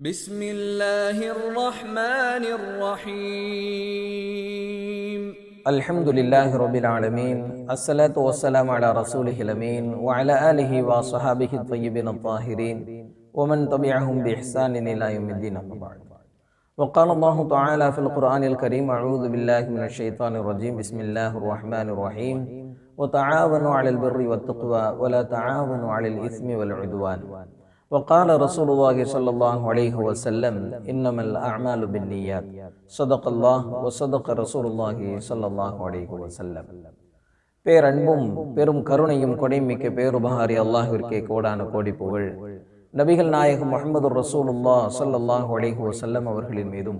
بسم الله الرحمن الرحيم. الحمد لله رب العالمين الصلاة والسلام على رسوله الأمين وعلى آله وصحابه الطيبين الطاهرين ومن تبعهم بإحسان إلى يوم الدين وقال الله تعالى في القرآن الكريم أعوذ بالله من الشيطان الرجيم بسم الله الرحمن الرحيم. وتعاونوا على البر والتقوى ولا تعاونوا على الإثم والعدوان. وقال رسول الله صلى الله عليه وسلم إنما الأعمال بالنيات صدق الله وصدق رسول الله صلى الله عليه وسلم பேரன்பும் பெரும் கருணையும் கொடைமிக்க பேருபகாரி அல்லாஹ்விற்கே கோடான கோடி புகழ் நபிகள் நாயகம் முகமது ரசூலுல்லா ஸல்லல்லாஹு அலைஹி வஸல்லம் அவர்களின் மீதும்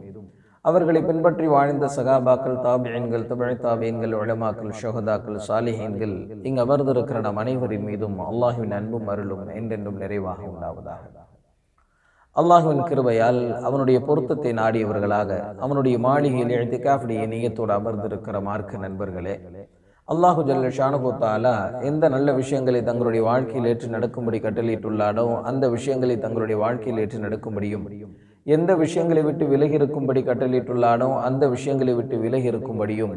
அவர்களை பின்பற்றி வாழ்ந்த சகாபாக்கள் தாபியன்கள் தமிழ் தாபியன்கள் உளமாக்கள் ஷோகதாக்கள் சாலிஹீன்கள் இங்கு அமர்ந்திருக்கிற நம் அனைவரின் மீதும் அல்லாஹுவின் அன்பும் அருளும் என்றென்றும் நிறைவாக உண்டாவதாக. அல்லாஹுவின் கிருபையால் அவனுடைய பொருத்தத்தை நாடியவர்களாக அவனுடைய மாளிகையில் எழுத்துக்காஃபுடைய நீயத்தோடு அமர்ந்திருக்கிற மார்க்க நண்பர்களே அல்லாஹு ஜல்ல ஷானுகோத்தாலா எந்த நல்ல விஷயங்களை தங்களுடைய வாழ்க்கையில் ஏற்று நடக்கும்படி கட்டளையிட்டுள்ளானோ அந்த விஷயங்களை தங்களுடைய வாழ்க்கையில் ஏற்று நடக்கும்படியும் எந்த விஷயங்களை விட்டு விலகி இருக்கும்படி கட்டளையிட்டுள்ளானோ அந்த விஷயங்களை விட்டு விலகி இருக்கும்படியும்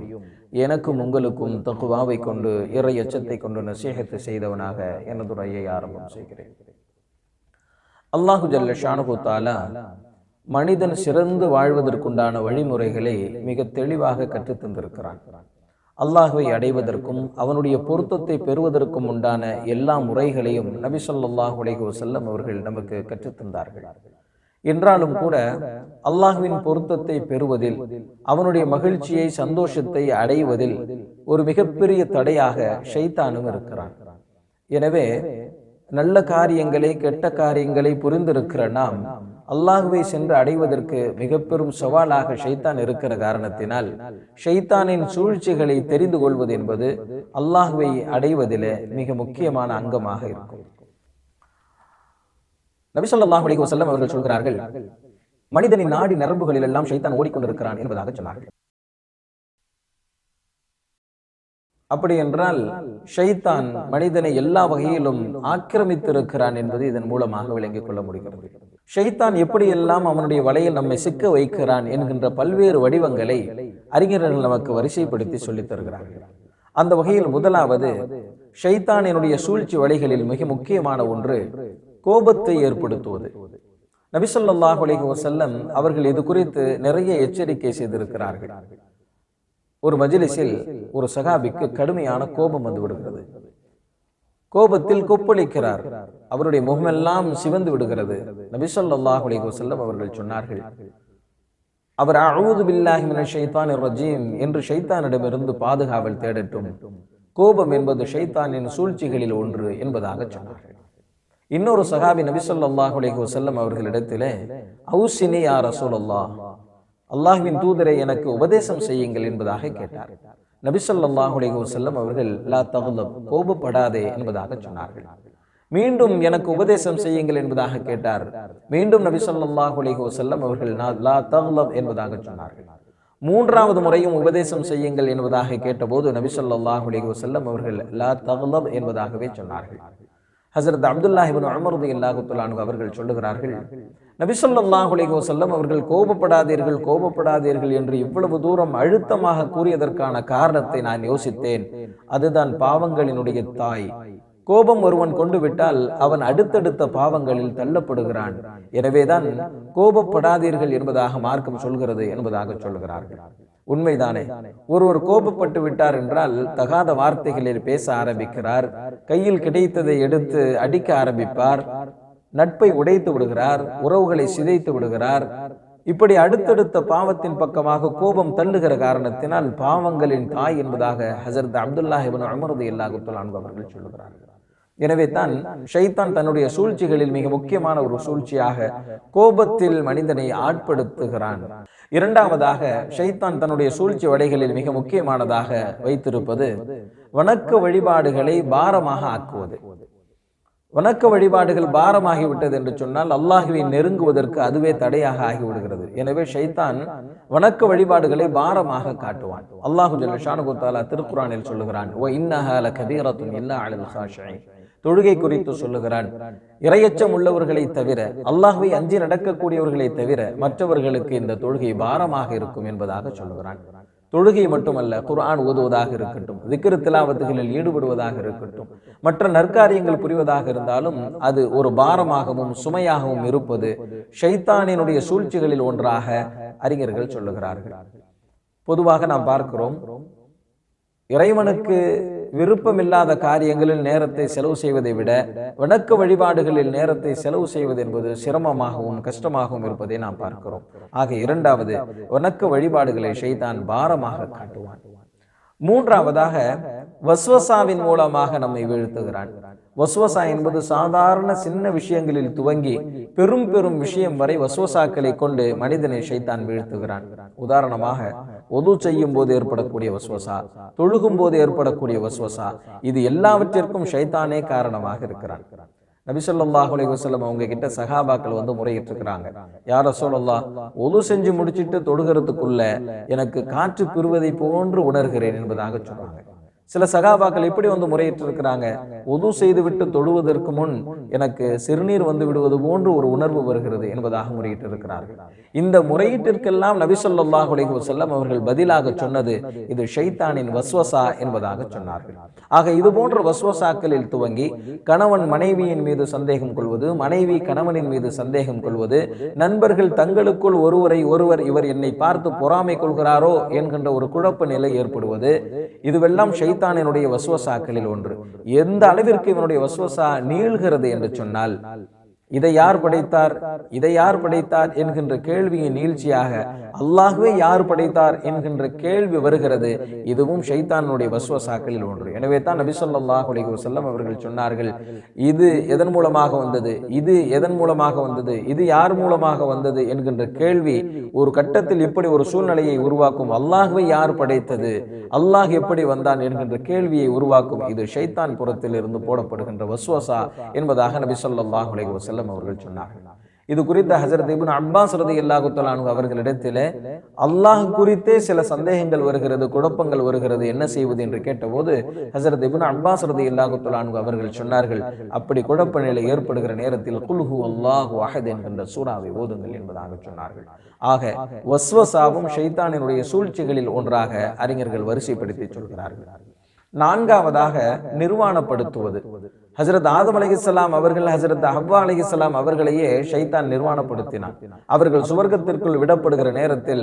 எனக்கும் உங்களுக்கும் தகுவாவை கொண்டு இறை எச்சத்தை கொண்டு நசீகத்தை செய்தவனாக எனது உரையை ஆரம்பம் செய்கிறேன். அல்லாஹு ஜல்ல ஷானுகுத்தாலா மனிதன் சிறந்து வாழ்வதற்குண்டான வழிமுறைகளை மிக தெளிவாக கற்றுத்தந்திருக்கிறான் அல்லாஹுவை அடைவதற்கும் அவனுடைய பொருத்தத்தை பெறுவதற்கும் உண்டான எல்லா முறைகளையும் நபி சொல்லாஹு அலைஹி செல்லம் அவர்கள் நமக்கு கற்றுத்தந்தார்கள் என்றாலும் கூட அல்லாஹுவின் பொருத்தத்தை பெறுவதில் அவனுடைய மகிழ்ச்சியை சந்தோஷத்தை அடைவதில் ஒரு மிகப்பெரிய தடையாக ஷைத்தானும் இருக்கிறான். எனவே நல்ல காரியங்களை கெட்ட காரியங்களை புரிந்திருக்கிற நாம் அல்லாஹுவை சென்று அடைவதற்கு மிக பெரும் சவாலாக ஷைத்தான் இருக்கிற காரணத்தினால் ஷைத்தானின் சூழ்ச்சிகளை தெரிந்து கொள்வது என்பது அல்லாஹுவை அடைவதிலே மிக முக்கியமான அங்கமாக இருக்கும். நபிசல்லாஹ் அலைஹி வஸல்லம் அவர்கள் சொல்கிறார்கள் மனிதனின் நாடி நரம்புகளில் எல்லாம் சைத்தான் ஓடிக்கொண்டிருக்கிறான் என்பதாக சொன்னார்கள். அப்படி என்றால் ஷைத்தான் மனிதனை எல்லா வகையிலும் ஆக்கிரமித்திருக்கிறான் என்பது இதன் மூலமாக விளங்கிக் கொள்ள முடிகிறது. ஷைத்தான் எப்படியெல்லாம் அவனுடைய வலையில் நம்மை சிக்க வைக்கிறான் என்கின்ற பல்வேறு வடிவங்களை அறிஞர்கள் நமக்கு வரிசைப்படுத்தி சொல்லித் தருகிறார்கள். அந்த வகையில் முதலாவது ஷைத்தானினுடைய சூழ்ச்சி வழிகளில் மிக முக்கியமான ஒன்று கோபத்தை ஏற்படுத்துவது. நபிசல்லாஹ் அலிஹி வசல்லம் அவர்கள் இது குறித்து நிறைய எச்சரிக்கை செய்திருக்கிறார்கள். ஒரு மஜிலிஸில் ஒரு சகாபிக்கு கடுமையான கோபம் வந்து விடுகிறது. கோபத்தில் கொப்பளிக்கிறார். அவருடைய முகமெல்லாம் சிவந்து விடுகிறது. நபிசல்லாஹ் அலிஹி வசல்லம் அவர்கள் சொன்னார்கள் அவர் அழுது பில்லாஹி மின ஷைத்தான் ரஜீம் என்று ஷைத்தானிடமிருந்து பாதுகாவல் தேடட்டும். கோபம் என்பது ஷைத்தானின் சூழ்ச்சிகளில் ஒன்று என்பதாக சொன்னார்கள். இன்னொரு சகாபி நபிசல்லாஹ் அலைஹி அவர்களிடத்திலே அவுசினி யா ரசூலல்லா அல்லாஹுவின் தூதரை எனக்கு உபதேசம் செய்யுங்கள் என்பதாக கேட்டார். நபிசல்லாஹ் அலைஹி அவர்கள் லா தகுலம் கோபப்படாதே என்பதாக சொன்னார்கள். மீண்டும் எனக்கு உபதேசம் செய்யுங்கள் என்பதாக கேட்டார். மீண்டும் நபிசல்லாஹ் அலைஹி அவர்கள் லா தகுலம் என்பதாக சொன்னார்கள். மூன்றாவது முறையும் உபதேசம் செய்யுங்கள் என்பதாக கேட்டபோது நபிசல்லாஹ் அலைஹி அவர்கள் லா தகுலம் என்பதாகவே சொன்னார்கள். ஹசரத் அப்துல்லாஹிபின் அமருது இல்லாஹுத்துல்லானு அவர்கள் சொல்லுகிறார்கள் நபிசல்லாஹ் செல்லம் அவர்கள் கோபப்படாதீர்கள் கோபப்படாதீர்கள் என்று இவ்வளவு தூரம் அழுத்தமாக கூறியதற்கான காரணத்தை நான் யோசித்தேன். அதுதான் பாவங்களினுடைய தாய். கோபம் ஒருவன் கொண்டு விட்டால் அவன் அடுத்தடுத்த பாவங்களில் தள்ளப்படுகிறான். எனவேதான் கோபப்படாதீர்கள் என்பதாக மார்க்கம் சொல்கிறது என்பதாக சொல்லுகிறார்கள் உண்மைதானே ஒருவர் கோபப்பட்டு விட்டார் என்றால் தகாத வார்த்தைகளில் பேச ஆரம்பிக்கிறார் கையில் கிடைத்ததை எடுத்து அடிக்க ஆரம்பிப்பார் நட்பை உடைத்து விடுகிறார் உறவுகளை சிதைத்து விடுகிறார். இப்படி அடுத்தடுத்த பாவத்தின் பக்கமாக கோபம் தள்ளுகிற காரணத்தினால் பாவங்களின் தாய் என்பதாக ஹசரத் அப்துல்லாஹிபின் அமருது இல்லாகுத்தல் அவர்கள் சொல்லுகிறார்கள் எனவே தான் ஷைத்தான் தன்னுடைய சூழ்ச்சிகளில் மிக முக்கியமான ஒரு சூழ்ச்சியாக கோபத்தில் மனிதனை ஆட்படுத்துகிறான். இரண்டாவதாக ஷைத்தான் தன்னுடைய சூழ்ச்சி வடைகளில் மிக முக்கியமானதாக வைத்திருப்பது வணக்க வழிபாடுகளை பாரமாக ஆக்குவது. வணக்க வழிபாடுகள் பாரமாகிவிட்டது என்று சொன்னால் அல்லாஹுவை நெருங்குவதற்கு அதுவே தடையாக ஆகிவிடுகிறது. எனவே ஷைத்தான் வணக்க வழிபாடுகளை பாரமாக காட்டுவான். அல்லாஹு ஜல்ல ஷானுகுத்தாலா திருக்குறானில் சொல்லுகிறான் ஓ இன்னஹால கபீரத்தும் இல்லா அலல் ஹாஷாய் தொழுகை குறித்து சொல்லுகிறான். இரையச்சம் உள்ளவர்களை தவிர அல்லாஹுவை அஞ்சி நடக்கக்கூடியவர்களை தவிர மற்றவர்களுக்கு இந்த தொழுகை பாரமாக இருக்கும் என்பதாக சொல்லுகிறான். தொழுகை மட்டுமல்ல குர்ஆன் ஓதுவதாக இருக்கட்டும் திக்ரு திலாவத்துகளில் ஈடுபடுவதாக இருக்கட்டும் மற்ற நற்காரியங்கள் புரிவதாக இருந்தாலும் அது ஒரு பாரமாகவும் சுமையாகவும் இருப்பது ஷைத்தானினுடைய சூழ்ச்சிகளில் ஒன்றாக அறிஞர்கள் சொல்லுகிறார்கள். பொதுவாக நாம் பார்க்கிறோம் இறைவனுக்கு விருப்பமில்லாத காரியங்களில் நேரத்தை செலவு செய்வதை விட வணக்க வழிபாடுகளில் நேரத்தை செலவு செய்வது என்பது சிரமமாகவும் கஷ்டமாகவும் இருப்பதை நாம் பார்க்கிறோம். ஆக இரண்டாவது வணக்க வழிபாடுகளை செய்தான் பாரமாக காட்டுவான். மூன்றாவதாக வஸ்வசாவின் மூலமாக நம்மை வீழ்த்துகிறான். வஸ்வசா என்பது சாதாரண சின்ன விஷயங்களில் துவங்கி பெரும் பெரும் விஷயம் வரை வஸ்வசாக்களை கொண்டு மனிதனை சைத்தான் வீழ்த்துகிறான். உதாரணமாக ஒது செய்யும் போது ஏற்படக்கூடிய வஸ்வசா தொழுகும் போது ஏற்படக்கூடிய வஸ்வசா இது எல்லாவற்றிற்கும் ஷைத்தானே காரணமாக இருக்கிறான். நபி ஸல்லல்லாஹு அவங்க கிட்ட சகாபாக்கள் வந்து முறையிட்டு இருக்கிறாங்க யார ரசூலுல்லாஹ் ஒது செஞ்சு முடிச்சிட்டு தொடுகிறதுக்குள்ள எனக்கு காற்று பெறுவதை போன்று உணர்கிறேன் என்பதாக சொன்னாங்க சில சகாபாக்கள் எப்படி வந்து முறையிட்டு இருக்கிறாங்க ஒது செய்துவிட்டு தொழுவதற்கு முன் எனக்கு சிறுநீர் வந்து விடுவது போன்று ஒரு உணர்வு வருகிறது என்பதாக முறையிட்டு இருக்கிறார்கள் இந்த முறையீட்டிற்கெல்லாம் நபி ஸல்லல்லாஹு செல்லம் அவர்கள் பதிலாக சொன்னது இது ஷைத்தானின் வஸ்வசா என்பதாக சொன்னார்கள். ஆக இது போன்ற வஸ்வசாக்களில் துவங்கி கணவன் மனைவியின் மீது சந்தேகம் கொள்வது மனைவி கணவனின் மீது சந்தேகம் கொள்வது நண்பர்கள் தங்களுக்குள் ஒருவரை ஒருவர் இவர் என்னை பார்த்து பொறாமை கொள்கிறாரோ என்கின்ற ஒரு குழப்ப நிலை ஏற்படுவது இதுவெல்லாம் தான் என்னுடைய வசுவசாக்களில் ஒன்று. எந்த அளவிற்கு இவனுடைய வசுவசா நீள்கிறது என்று சொன்னால் இதை யார் படைத்தார்? இதை யார் படைத்தார்? என்கின்ற கேள்வியின் நீழ்ச்சியாக அல்லாஹ்வே யார் படைத்தார் என்கின்ற கேள்வி வருகிறது. இதுவும் ஷைத்தானுடைய வசுவசாக்களில் ஒன்று. எனவே தான் நபிசல்லாஹ் ஸல்லல்லாஹு வசல்லம் அவர்கள் சொன்னார்கள் இது எதன் மூலமாக வந்தது? இது எதன் மூலமாக வந்தது? இது யார் மூலமாக வந்தது? என்கின்ற கேள்வி ஒரு கட்டத்தில் இப்படி ஒரு சூழ்நிலையை உருவாக்கும்? அல்லாஹ்வை யார் படைத்தது? அல்லாஹ் எப்படி வந்தான் என்கின்ற கேள்வியை உருவாக்கும்? இது ஷைத்தான் புறத்தில் இருந்து போடப்படுகின்ற வசுவசா என்பதாக நபி ஸல்லல்லாஹு அலைஹி அவர்கள் சொன்னார்கள். இது குறித்த ஹசரத் இபின் அப்பாஸ் ரதி தஆலா அன்ஹு அவர்களிடத்திலே அல்லாஹ் குறித்தே சில சந்தேகங்கள் வருகிறது குழப்பங்கள் வருகிறது என்ன செய்வது என்று கேட்டபோது ஹசரத் இபின் அப்பாஸ் ரதி தஆலா அவர்கள் சொன்னார்கள் அப்படி குழப்ப நிலை ஏற்படுகிற நேரத்தில் குல்ஹு அல்லாஹு அஹத் என்கின்ற சூறாவை ஓதுங்கள் என்பதாக சொன்னார்கள். ஆக வஸ்வசாவும் ஷைத்தானினுடைய சூழ்ச்சிகளில் ஒன்றாக அறிஞர்கள் வரிசைப்படுத்தி சொல்கிறார்கள். நான்காவதாக நிர்வாணப்படுத்துவது. ஹசரத் ஆதம் அலைஹிஸ்ஸலாம் அவர்கள் ஹசரத் ஹவ்வா அலைஹிஸ்ஸலாம் அவர்களையே ஷைத்தான் நிர்வாணப்படுத்தினான். அவர்கள் சுவர்க்கத்திற்குள் விடப்படுகிற நேரத்தில்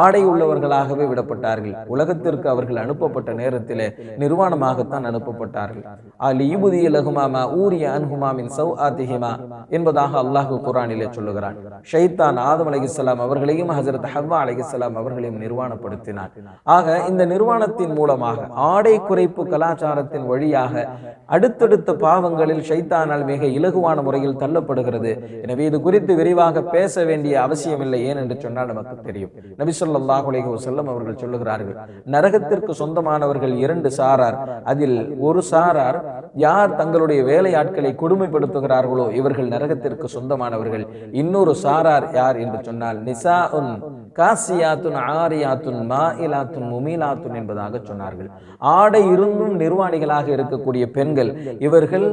ஆடை உள்ளவர்களாகவே விடப்பட்டார்கள். உலகத்திற்கு அவர்கள் அனுப்பப்பட்ட நேரத்திலே நிர்வாணமாகத்தான் அனுப்பப்பட்டார்கள். அல் ஈபுதி லகுமாமா ஊரிய அன்ஹுமாமின் சௌ ஆதிஹிமா என்பதாக அல்லாஹு குரானிலே சொல்லுகிறான். ஷைத்தான் ஆதம் அலைஹிஸ்ஸலாம் அவர்களையும் ஹசரத் ஹவ்வா அலைஹிஸ்ஸலாம் அவர்களையும் நிர்வாணப்படுத்தினான் ஆக இந்த நிர்வாணத்தின் மூலமாக ஆடை குறைப்பு கலாச்சாரத்தின் வழியாக அடுத்தடுத்த பாவங்களில் ஷைத்தானால் மிக இலகுவான முறையில் தள்ளப்படுகிறது. எனவே இது குறித்து விரிவாக பேச வேண்டிய அவசியம் இல்லை ஏன் என்று சொன்னால் நமக்கு தெரியும். நபி ஸல்லல்லாஹு அலைஹி அவர்கள் சொல்லுகிறார்கள் நரகத்திற்கு சொந்தமானவர்கள் இரண்டு சாரார் அதில் ஒரு சாரார் யார் தங்களுடைய வேலையாட்களை கொடுமைப்படுத்துகிறார்களோ இவர்கள் நரகத்திற்கு சொந்தமானவர்கள் இன்னொரு சாரார் யார்? என்று சொன்னால் நிசா உன் காசியாத்துன் ஆரியாத்துன் மாயிலாத்துன் முமிலாத்துன் என்பதாக சொன்னார்கள். ஆடை இருந்தும் நிர்வாணிகளாக இருக்கக்கூடிய பெண்கள் இவர்கள்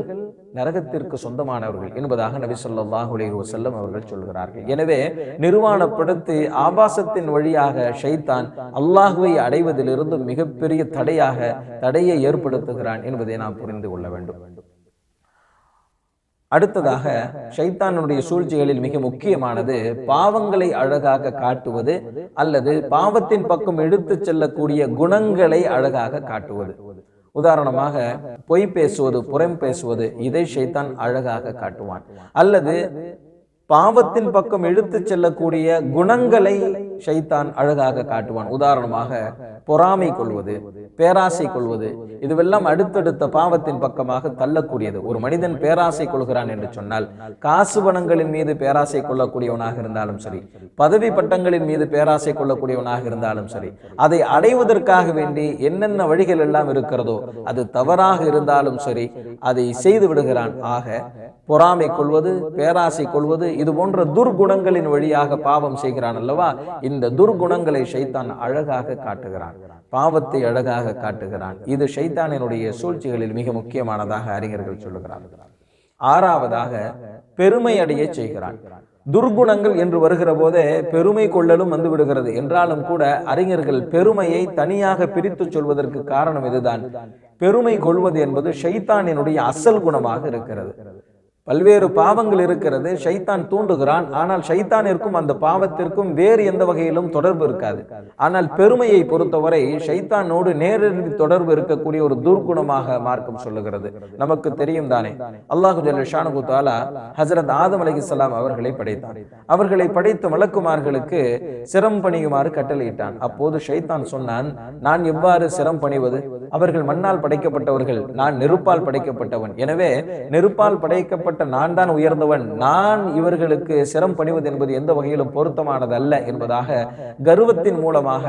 நரகத்திற்கு சொந்தமானவர்கள் என்பதாக நபி ஸல்லல்லாஹு செல்லம் அவர்கள் சொல்கிறார்கள். எனவே நிர்வாணப்படுத்தி ஆபாசத்தின் வழியாக ஷைத்தான் அல்லாஹுவை அடைவதிலிருந்து மிகப்பெரிய தடையாக தடையை ஏற்படுத்துகிறான் என்பதை நாம் புரிந்து கொள்ள வேண்டும். அடுத்ததாக ஷைத்தானுடைய சூழ்ச்சிகளில் மிக முக்கியமானது பாவங்களை அழகாக காட்டுவது அல்லது பாவத்தின் பக்கம் எடுத்துச் செல்லக்கூடிய குணங்களை அழகாக காட்டுவது. உதாரணமாக பொய் பேசுவது புறம் பேசுவது இதை ஷைத்தான் அழகாக காட்டுவான். அல்லது பாவத்தின் பக்கம் எடுத்துச் செல்லக்கூடிய குணங்களை ஷைத்தான் அழகாக காட்டுவான். உதாரணமாக பொறாமை கொள்வது பேராசை கொள்வது இதுவெல்லாம் அடுத்தடுத்த பாவத்தின் பக்கமாக தள்ளக்கூடியது. ஒரு மனிதன் பேராசை கொள்கிறான் என்று சொன்னால் காசு பணங்களின் மீது பேராசை கொள்ளக்கூடியவனாக இருந்தாலும் சரி பதவி பட்டங்களின் மீது பேராசை கொள்ளக்கூடியவனாக இருந்தாலும் சரி அதை அடைவதற்காக வேண்டி என்னென்ன வழிகள் எல்லாம் இருக்கிறதோ அது தவறாக இருந்தாலும் சரி அதை செய்து விடுகிறான். ஆக பொறாமை கொள்வது பேராசை கொள்வது இது போன்ற துர்குணங்களின் வழியாக பாவம் செய்கிறான் அல்லவா? இந்த துர்குணங்களை ஷைத்தான் அழகாக காட்டுகிறான் பாவத்தை அழகாக காட்டுகிறான். இது ஷைத்தானினுடைய சூழ்ச்சிகளில் மிக முக்கியமானதாக அறிஞர்கள் சொல்லுகிறார்கள் ஆறாவதாக பெருமை அடைய செய்கிறான். துர்குணங்கள் என்று வருகிற போதே பெருமை கொள்ளலும் வந்து விடுகிறது. என்றாலும் கூட அறிஞர்கள் பெருமையை தனியாக பிரித்து சொல்வதற்கு காரணம் இதுதான். பெருமை கொள்வது என்பது ஷைத்தானினுடைய அசல் குணமாக இருக்கிறது. பல்வேறு பாவங்கள் இருக்கிறது. ஷைத்தான் தூண்டுகிறான். ஆனால் ஷைத்தானிற்கும் அந்த பாவத்திற்கும் வேறு எந்த வகையிலும் தொடர்பு இருக்காது. ஆனால் பெருமையை பொறுத்தவரை ஷைத்தானோடு நேரடி தொடர்பு இருக்கக்கூடிய ஒரு துர்க்குணமாக மார்க்கம் சொல்லுகிறது. நமக்கு தெரியும் தானே. அல்லாஹு ஜல்ல தாலா ஹசரத் ஆதம் அலைஹிஸ்ஸலாம் அவர்களை படைத்தான். அவர்களை படைத்த மலக்குமார்களுக்கு சிரம் பணியுமாறு கட்டளையிட்டான். அப்போது ஷைத்தான் சொன்னான் நான் எவ்வாறு சிரம் பணிவது? அவர்கள் மண்ணால் படைக்கப்பட்டவர்கள். நான் நெருப்பால் படைக்கப்பட்டவன். எனவே நெருப்பால் படைக்கப்பட்ட நான் தான் உயர்ந்தவன். நான் இவர்களுக்கு சிரம் பணிவது என்பது எந்த வகையிலும் பொருத்தமானது அல்ல என்பதாக கர்வத்தின் மூலமாக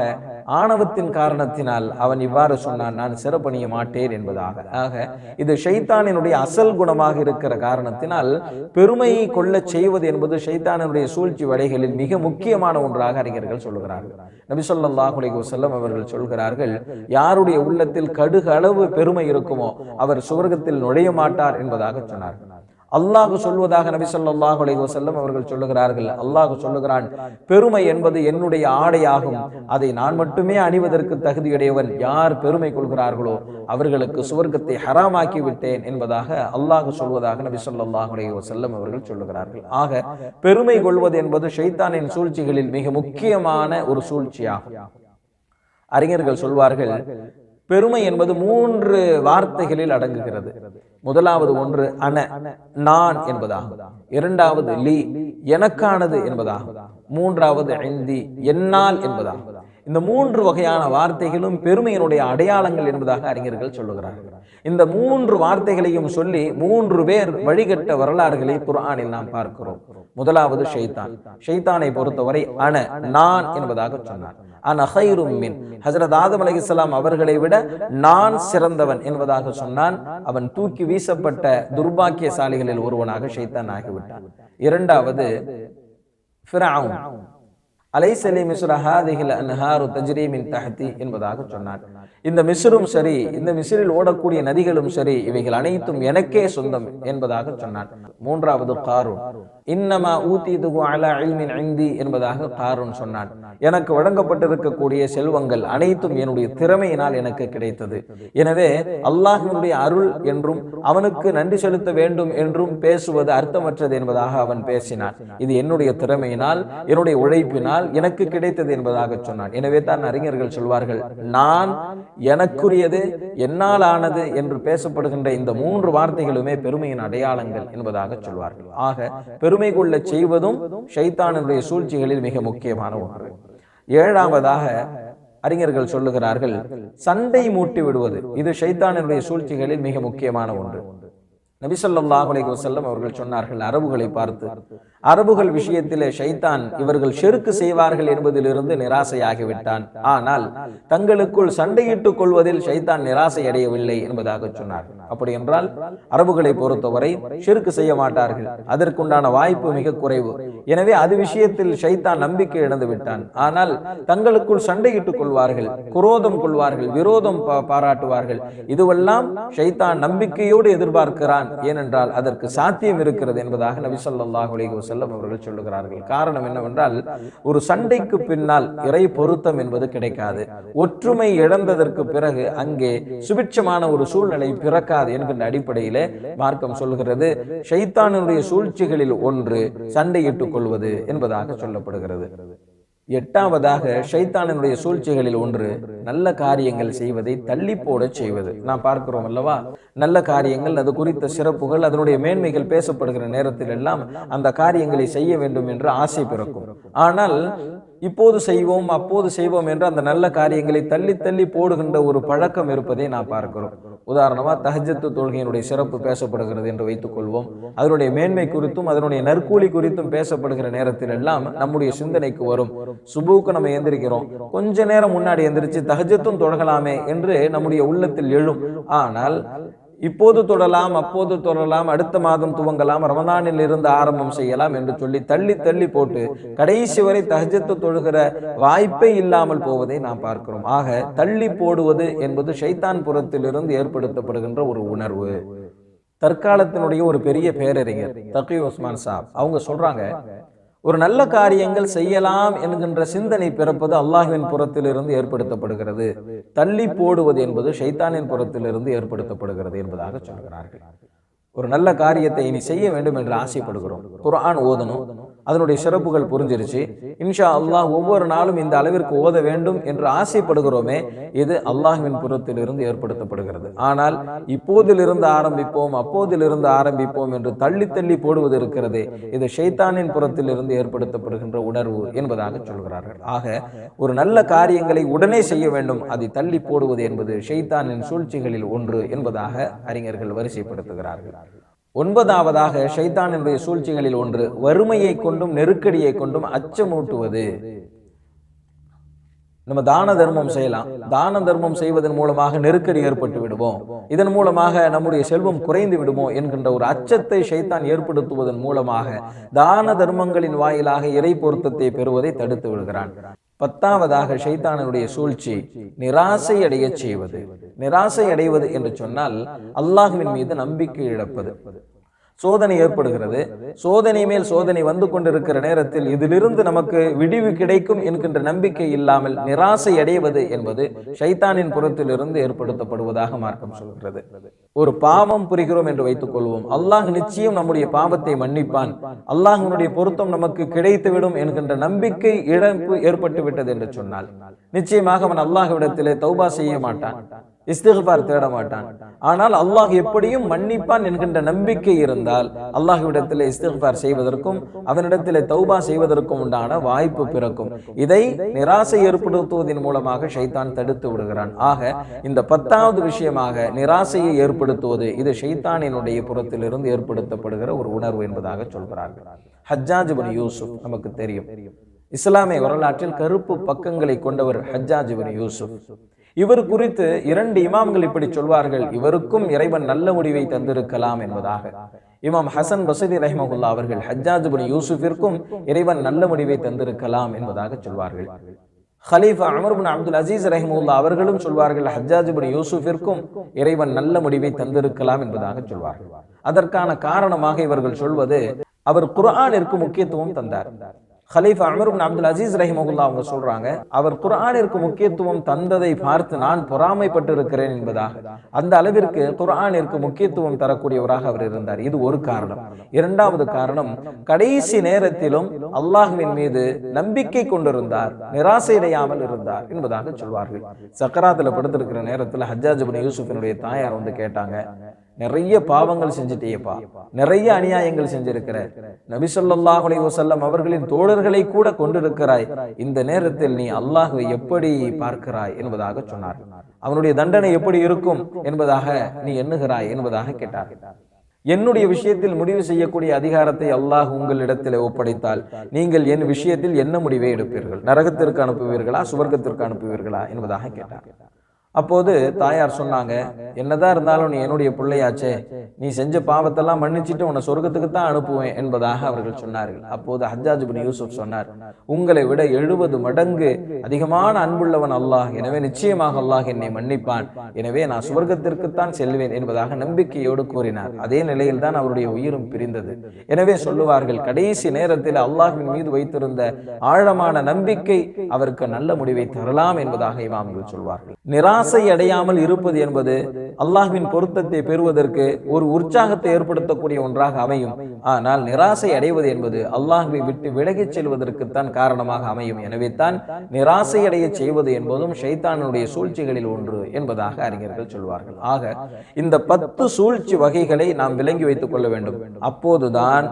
ஆணவத்தின் காரணத்தினால் அவன் இவ்வாறு சொன்னான் நான் சிறப்பணிய மாட்டேன் என்பதாக. ஆக இது ஷைத்தானினுடைய அசல் குணமாக இருக்கிற காரணத்தினால் பெருமையை கொள்ளச் செய்வது என்பது ஷைத்தானினுடைய சூழ்ச்சி வடைகளில் மிக முக்கியமான ஒன்றாக அறிஞர்கள் சொல்லுகிறார்கள். நபி செல்லம் அவர்கள் சொல்கிறார்கள் யாருடைய உள்ளத்தில் கடுகளவு பெருமை இருக்குமோ அவர் சுவர்க்கத்தில் நுழைய மாட்டார் என்பதாக சொன்னார்கள். அல்லாஹ் சொல்வதாக நபி ஸல்லல்லாஹு அலைஹி அவர்கள் சொல்லுகிறார்கள். அல்லாஹு சொல்லுகிறான் பெருமை என்பது என்னுடைய ஆடையாகும். அதை நான் மட்டுமே அணிவதற்கு தகுதியுடையவன் யார் பெருமை கொள்கிறார்களோ அவர்களுக்கு சுவர்க்கத்தை ஹராமாக்கி விட்டேன் என்பதாக அல்லாஹு சொல்வதாக நபி ஸல்லல்லாஹு அலைஹி அவர்கள் சொல்லுகிறார்கள். ஆக பெருமை கொள்வது என்பது ஷைத்தானின் சூழ்ச்சிகளில் மிக முக்கியமான ஒரு சூழ்ச்சியாகும். அறிஞர்கள் சொல்வார்கள் பெருமை என்பது மூன்று வார்த்தைகளில் அடங்குகிறது. முதலாவது ஒன்று அன நான் என்பதாகும். இரண்டாவது லீ எனக்கானது என்பதாகும். மூன்றாவது ஐந்தி என்னால் என்பதாகும் இந்த மூன்று வகையான வார்த்தைகளும் பெருமையினுடைய அடையாளங்கள் என்பதாக அறிஞர்கள் சொல்லுகிறார்கள். இந்த மூன்று வார்த்தைகளையும் சொல்லி மூன்று பேர் வழிகட்ட வரலாறுகளை குர்ஆனில் நாம் பார்க்கிறோம். முதலாவது ஷைத்தான். ஷைத்தானை பொறுத்தவரை அன நான் என்பதாக சொன்னார். அன மின். ஹஜரத் ஆதம் அலைஹிஸ்ஸலாம் அவர்களை விட நான் சிறந்தவன் என்பதாக சொன்னான். அவன் தூக்கி வீசப்பட்ட துர்பாக்கியசாலிகளில் ஒருவனாக ஷைத்தான் ஆகிவிட்டான். இரண்டாவது فرعون. அலைசலி மிஸ்ர ஹாதிஹில் அன்ஹாரு தஜ்ரீமின் தஹதி என்பதாக சொன்னார். இந்த மிஸ்ரும் சரி இந்த மிஸ்ரில் ஓடக்கூடிய நதிகளும் சரி இவைகள் அனைத்தும் எனக்கே சொந்தம் என்பதாக சொன்னார். மூன்றாவது காரூன். இன்னமா ஊத்திதுகு அலா இல்மின் ஐந்தி என்பதாக காரூன் சொன்னான் எனக்கு வழங்கப்பட்டிருக்கக்கூடிய செல்வங்கள் அனைத்தும் என்னுடைய திறமையினால் எனக்கு கிடைத்தது. எனவே அல்லாஹினுடைய அருள் என்றும் அவனுக்கு நன்றி செலுத்த வேண்டும் என்றும் பேசுவது அர்த்தமற்றது என்பதாக அவன் பேசினான். இது என்னுடைய திறமையினால் என்னுடைய உழைப்பினால் எனக்கு கிடைத்தது என்பதாக சொன்னான். எனவே தான் அறிஞர்கள் சொல்வார்கள் நான் எனக்குரியது என்னால் ஆனது என்று பேசப்படுகின்ற இந்த மூன்று வார்த்தைகளுமே பெருமையின் அடையாளங்கள் என்பதாக சொல்வார்கள். ஆக பெருமை கொள்ள செய்வதும் ஷைத்தானுடைய சூழ்ச்சிகளில் மிக முக்கியமான ஒன்று. ஏழாவதாக அறிஞர்கள் சொல்லுகிறார்கள் சண்டை மூட்டி விடுவது இது ஷைத்தானுடைய சூழ்ச்சிகளில் மிக முக்கியமான ஒன்று. நபிசல்லாஹ் அலைஹி வஸல்லம் அவர்கள் சொன்னார்கள் அரபுகளை பார்த்து. அரபுகள் விஷயத்திலே ஷைத்தான் இவர்கள் செருக்கு செய்வார்கள் என்பதிலிருந்து நிராசையாகிவிட்டான். ஆனால் தங்களுக்குள் சண்டையிட்டுக் கொள்வதில் ஷைத்தான் நிராசை அடையவில்லை என்பதாக சொன்னார். அப்படி என்றால் அரபுகளை பொறுத்தவரை செருக்கு செய்ய மாட்டார்கள். அதற்குண்டான வாய்ப்பு மிக குறைவு. எனவே அது விஷயத்தில் ஷைத்தான் நம்பிக்கை இழந்து விட்டான் ஆனால் தங்களுக்குள் சண்டையிட்டுக் கொள்வார்கள் குரோதம் கொள்வார்கள் விரோதம் பாராட்டுவார்கள். இதுவெல்லாம் ஷைத்தான் நம்பிக்கையோடு எதிர்பார்க்கிறான். ஏனென்றால் அதற்கு சாத்தியம் இருக்கிறது என்பதாக நபி சொல்லாஹ் அலைஹி வஸல்லம் அவர்கள் சொல்லுகிறார்கள். காரணம் என்னவென்றால் ஒரு சண்டைக்கு பின்னால் இறை பொருத்தம் என்பது கிடைக்காது. ஒற்றுமை இழந்ததற்கு பிறகு அங்கே சுபிட்சமான ஒரு சூழ்நிலை பிறக்காது என்கின்ற அடிப்படையிலே மார்க்கம் சொல்கிறது. ஷைத்தானுடைய சூழ்ச்சிகளில் ஒன்று சண்டையிட்டுக் கொள்வது என்பதாக சொல்லப்படுகிறது. எட்டாவதாக ஷைத்தானினுடைய சூழ்ச்சிகளில் ஒன்று நல்ல காரியங்கள் செய்வதை தள்ளி போட செய்வது. நாம் பார்க்கிறோம் அல்லவா? நல்ல காரியங்கள் அது குறித்த சிறப்புகள் அதனுடைய மேன்மைகள் பேசப்படுகிற நேரத்தில் எல்லாம் அந்த காரியங்களை செய்ய வேண்டும் என்று ஆசை பிறக்கும். ஆனால் இப்போது செய்வோம் அப்போது செய்வோம் என்று அந்த நல்ல காரியங்களை தள்ளி தள்ளி போடுகின்ற ஒரு பழக்கம் இருப்பதை நாம் பார்க்கிறோம். உதாரணமா தஹஜத்து தொழுகையினுடைய சிறப்பு பேசப்படுகிறது என்று வைத்துக் கொள்வோம். அதனுடைய மேன்மை குறித்தும் அதனுடைய நற்கூலி குறித்தும் பேசப்படுகிற நேரத்தில் எல்லாம் நம்முடைய சிந்தனைக்கு வரும். சுபுக்கு நம்ம எந்திரிக்கிறோம். கொஞ்ச நேரம் முன்னாடி எந்திரிச்சு தஹஜத்தும் தொழகலாமே என்று நம்முடைய உள்ளத்தில் எழும். ஆனால் இப்போது தொடலாம் அப்போது தொடரலாம் அடுத்த மாதம் துவங்கலாம் ரமதானில் இருந்து ஆரம்பம் செய்யலாம் என்று சொல்லி தள்ளி தள்ளி போட்டு கடைசி வரை தஹஜத்து தொழுகிற வாய்ப்பே இல்லாமல் போவதை நாம் பார்க்கிறோம். ஆக தள்ளி போடுவது என்பது ஷைத்தான் புறத்திலிருந்து ஏற்படுத்தப்படுகின்ற ஒரு உணர்வு. தற்காலத்தினுடைய ஒரு பெரிய பேரறிஞர் தகி உஸ்மான் சாப் அவங்க சொல்றாங்க ஒரு நல்ல காரியங்கள் செய்யலாம் என்கின்ற சிந்தனை பிறப்பது அல்லாஹ்வின் புறத்திலிருந்து ஏற்படுத்தப்படுகிறது. தள்ளி போடுவது என்பது ஷைத்தானின் புறத்திலிருந்து ஏற்படுத்தப்படுகிறது என்பதாக சொல்கிறார்கள். ஒரு நல்ல காரியத்தை இனி செய்ய வேண்டும் என்று ஆசைப்படுகிறோம். குரான் ஓதணும். அதனுடைய சிறப்புகள் புரிஞ்சிருச்சு. இன்ஷா அல்லாஹ் ஒவ்வொரு நாளும் இந்த அளவிற்கு ஓத வேண்டும் என்று ஆசைப்படுகிறோமே. இது அல்லாஹுவின் புறத்திலிருந்து ஏற்படுத்தப்படுகிறது. ஆனால் இப்போதிலிருந்து ஆரம்பிப்போம் அப்போதிலிருந்து ஆரம்பிப்போம் என்று தள்ளி தள்ளி போடுவது இருக்கிறதே. இது ஷைத்தானின் புறத்திலிருந்து ஏற்படுத்தப்படுகின்ற உணர்வு என்பதாக சொல்கிறார்கள். ஆக ஒரு நல்ல காரியங்களை உடனே செய்ய வேண்டும். அதை தள்ளி போடுவது என்பது ஷைத்தானின் சூழ்ச்சிகளில் ஒன்று என்பதாக அறிஞர்கள் வரிசைப்படுத்துகிறார்கள். ஒன்பதாவதாக ஷைத்தானினுடைய சூழ்ச்சிகளில் ஒன்று வறுமையை கொண்டும் நெருக்கடியை கொண்டும் அச்சமூட்டுவது. நம்ம தான தர்மம் செய்யலாம். தான தர்மம் செய்வதன் மூலமாக நெருக்கடி ஏற்பட்டு விடுவோம். இதன் மூலமாக நம்முடைய செல்வம் குறைந்து விடுமோ என்கின்ற ஒரு அச்சத்தை ஷைத்தான் ஏற்படுத்துவதன் மூலமாக தான தர்மங்களின் வாயிலாக இறை பொருத்தத்தை பெறுவதை தடுத்து விடுகிறான். பத்தாவதாக ஷைத்தானனுடைய சூழ்ச்சி நிராசை அடையச் செய்வது. நிராசை அடைவது என்று சொன்னால் அல்லாஹுவின் மீது நம்பிக்கை இழப்பது. சோதனை ஏற்படுகிறது. சோதனை மேல் சோதனை வந்து கொண்டிருக்கிற நேரத்தில் இதிலிருந்து நமக்கு விடிவு கிடைக்கும் என்கின்ற நம்பிக்கை இல்லாமல் நிராசை அடைவது என்பது ஷைத்தானின் புறத்திலிருந்து ஏற்படுத்தப்படுவதாக மார்க்கம் சொல்கிறது. ஒரு பாவம் புரிகிறோம் என்று வைத்துக் கொள்வோம். அல்லாஹ் நிச்சயம் நம்முடைய பாவத்தை மன்னிப்பான். அல்லாஹனுடைய பொருத்தம் நமக்கு கிடைத்துவிடும் என்கின்ற நம்பிக்கை இழப்பு ஏற்பட்டு விட்டது என்று சொன்னால் நிச்சயமாக அவன் அல்லாஹ்விடத்திலே தௌபா செய்ய மாட்டான். இஸ்திஃபார் தேட மாட்டான். ஆனால் அல்லாஹ் எப்படியும் மன்னிப்பான் என்கின்ற நம்பிக்கை இருந்தால் அல்லாஹ்விடத்தில் இஸ்திஃபார் செய்வதற்கும் அவனிடத்தில் தௌபா செய்வதற்கும் உண்டான வாய்ப்பு பிறக்கும். இதை நிராசை ஏற்படுத்துவதன் மூலமாக ஷைத்தான் தடுத்து விடுகிறான். ஆக இந்த பத்தாவது விஷயமாக நிராசையை ஏற்படுத்துவது இது ஷைத்தானினுடைய புறத்திலிருந்து ஏற்படுத்தப்படுகிற ஒரு உணர்வு என்பதாக சொல்கிறார்கள். ஹஜ்ஜாஜ் பின் யூசுப் நமக்கு தெரியும். இஸ்லாமிய வரலாற்றில் கருப்பு பக்கங்களை கொண்டவர் ஹஜ்ஜாஜ் பின் யூசுப். இவர் குறித்து இரண்டு இமாம்கள் இப்படி சொல்வார்கள். இவருக்கும் இறைவன் நல்ல முடிவை தந்திருக்கலாம் என்பதாக. இமாம் ஹசன் பசதி ரஹ்மகுல்லா அவர்கள் ஹஜ்ஜாஜ் பின் யூசுஃபிற்கும் இறைவன் நல்ல முடிவை தந்திருக்கலாம் என்பதாக சொல்வார்கள். ஹலீஃபா அமர் பின் அப்துல் அசீஸ் ரஹிமுல்லா அவர்களும் சொல்வார்கள் ஹஜ்ஜாஜ் பின் யூசுஃபிற்கும் இறைவன் நல்ல முடிவை தந்திருக்கலாம் என்பதாக சொல்வார்கள். அதற்கான காரணமாக இவர்கள் சொல்வது அவர் குர்ஆனிற்கு முக்கியத்துவம் தந்தார். ஹலீஃப் அமர் அப்துல் அசீஸ் ரஹிமகுல்லா அவங்க சொல்றாங்க அவர் குரானிற்கு முக்கியத்துவம் தந்ததை பார்த்து நான் பொறாமைப்பட்டு இருக்கிறேன் என்பதாக அந்த அளவிற்கு குரானிற்கு முக்கியத்துவம் தரக்கூடியவராக அவர் இருந்தார். இது ஒரு காரணம். இரண்டாவது காரணம் கடைசி நேரத்திலும் அல்லாஹுவின் மீது நம்பிக்கை கொண்டிருந்தார் நிராசையடையாமல் இருந்தார் என்பதாக சொல்வார்கள். சக்கராத்துல படுத்திருக்கிற நேரத்தில் ஹஜ்ஜாஜ் யூசுஃபினுடைய தாயார் வந்து கேட்டாங்க நிறைய பாவங்கள் செஞ்சுட்டேப்பா நிறைய அநியாயங்கள் செஞ்சிருக்கிற. நபி ஸல்லல்லாஹு அவர்களின் தோழர்களை கூட கொண்டிருக்கிறாய். இந்த நேரத்தில் நீ அல்லாஹுவை எப்படி பார்க்கிறாய் என்பதாக சொன்னார். அவனுடைய தண்டனை எப்படி இருக்கும் என்பதாக நீ எண்ணுகிறாய் என்பதாக கேட்டார். என்னுடைய விஷயத்தில் முடிவு செய்யக்கூடிய அதிகாரத்தை அல்லாஹ் உங்களிடத்தில் ஒப்படைத்தால் நீங்கள் என் விஷயத்தில் என்ன முடிவை எடுப்பீர்கள்? நரகத்திற்கு அனுப்புவீர்களா? சுவர்க்கத்திற்கு அனுப்புவீர்களா? என்பதாக கேட்டார். அப்போது தாயார் சொன்னாங்க என்னதான் இருந்தாலும் நீ என்னுடைய பிள்ளையாச்சே. நீ செஞ்ச பாவத்தெல்லாம் மன்னிச்சிட்டு உன்னை சொர்க்கத்துக்கு தான் அனுப்புவேன் என்பதாக அவர்கள் சொன்னார்கள். அப்போது ஹஜ்ஜாஜ் பின் யூசுப் சொன்னார் உங்களை விட எழுபது மடங்கு அதிகமான அன்புள்ளவன் அல்லாஹ். எனவே நிச்சயமாக அல்லாஹ் என்னை மன்னிப்பான். எனவே நான் சுவர்க்கத்திற்குத்தான் செல்வேன் என்பதாக நம்பிக்கையோடு கூறினார். அதே நிலையில் தான் அவருடைய உயிரும் பிரிந்தது. எனவே சொல்லுவார்கள் கடைசி நேரத்தில் அல்லாஹின் மீது வைத்திருந்த ஆழமான நம்பிக்கை அவருக்கு நல்ல முடிவை தரலாம் என்பதாக இமாம்கள் சொல்வார்கள். நிராச அசை அடையாமல் இருப்பது என்பது அல்லாஹ்வின் பொருத்தத்தை பெறுவதற்கு ஒரு உற்சாகத்தை ஏற்படுத்தக்கூடிய ஒன்றாக அமையும். ஆனால் நிராசை அடைவது என்பது அல்லாஹ்வை விட்டு விலகிச் செல்வதற்குத்தான் காரணமாக அமையும். எனவே தான் நிராசை அடைய செய்வது என்பதும் ஷைத்தானுடைய சூழ்ச்சிகளில் ஒன்று என்பதாக அறிஞர்கள் சொல்வார்கள். ஆக இந்த பத்து சூழ்ச்சி வகைகளை நாம் விளங்கி வைத்துக் கொள்ள வேண்டும். அப்போதுதான்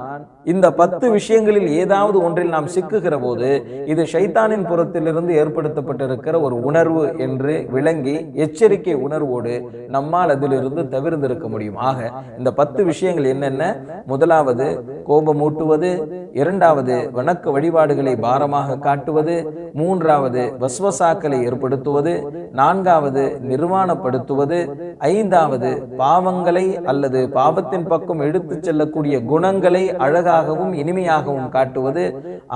இந்த பத்து விஷயங்களில் ஏதாவது ஒன்றில் நாம் சிக்குகிற போது இது ஷைத்தானின் புறத்திலிருந்து ஏற்படுத்தப்பட்டிருக்கிற ஒரு உணர்வு என்று விளங்கி எச்சரிக்கை உணர்வோடு நம்மால் அதிலிருந்து தவிர்ந்திருக்க முடியும். ஆக இந்த பத்து விஷயங்கள் என்னென்ன? முதலாவது கோபமூட்டுவது இரண்டாவது வணக்க வழிபாடுகளை பாரமாக காட்டுவது மூன்றாவது வஸ்வசாக்களை ஏற்படுத்துவது நான்காவது நிர்வாணப்படுத்துவது ஐந்தாவது பாவங்களை அல்லது பாவத்தின் பக்கம் எடுத்துச் செல்லக்கூடிய குணங்களை அழகாகவும் இனிமையாகவும் காட்டுவது.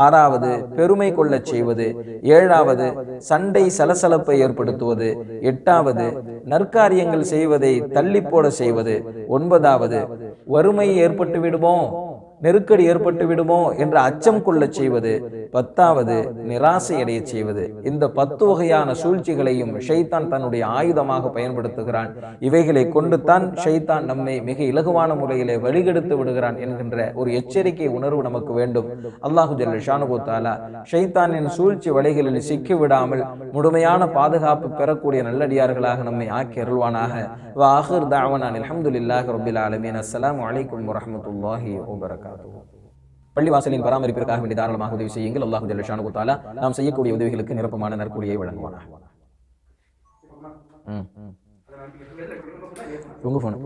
ஆறாவது பெருமை கொள்ளச் செய்வது. ஏழாவது சண்டை சலசலப்பை ஏற்படுத்துவது. எட்டாவது நற்காரியங்கள் செய்வதை தள்ளி போட செய்வது. ஒன்பதாவது வறுமை ஏற்பட்டு விடுவோம் நெருக்கடி ஏற்பட்டு விடுமோ என்ற அச்சம் கொள்ளச் செய்வது பத்தாவது நிராசை அடையச் செய்வது. இந்த பத்து வகையான சூழ்ச்சிகளையும் ஷைத்தான் தன்னுடைய ஆயுதமாக பயன்படுத்துகிறான். இவைகளை கொண்டு தான் ஷைத்தான் நம்மை மிக இலகுவான முறையிலே வழிகெடுத்து விடுகிறான் என்கின்ற ஒரு எச்சரிக்கை உணர்வு நமக்கு வேண்டும். அல்லாஹு ஜல்ல ஷானுபு ஷைத்தானின் சூழ்ச்சி வலைகளில் சிக்கி விடாமல் முழுமையான பாதுகாப்பு பெறக்கூடிய நல்லடியார்களாக நம்மை ஆக்கி அருள்வானாக. வாஹிர் தாவனான் அல்ஹம்துலில்லாஹி ரப்பில் ஆலமீன். அஸ்ஸலாமு அலைக்கும் வரஹ்மத்துல்லாஹி வபரகாத்துஹு பள்ளிவாசலின் பராமரிப்பிற்காக வேண்டி தாராளமாக உதவி செய்யுங்கள். அல்லாஹு ஜல்ல ஷானுபு தாலா நாம் செய்யக்கூடிய உதவிகளுக்கு நிரப்பமான நற்கூலியை வழங்குவானாக. ம். உங்க ஃபோன்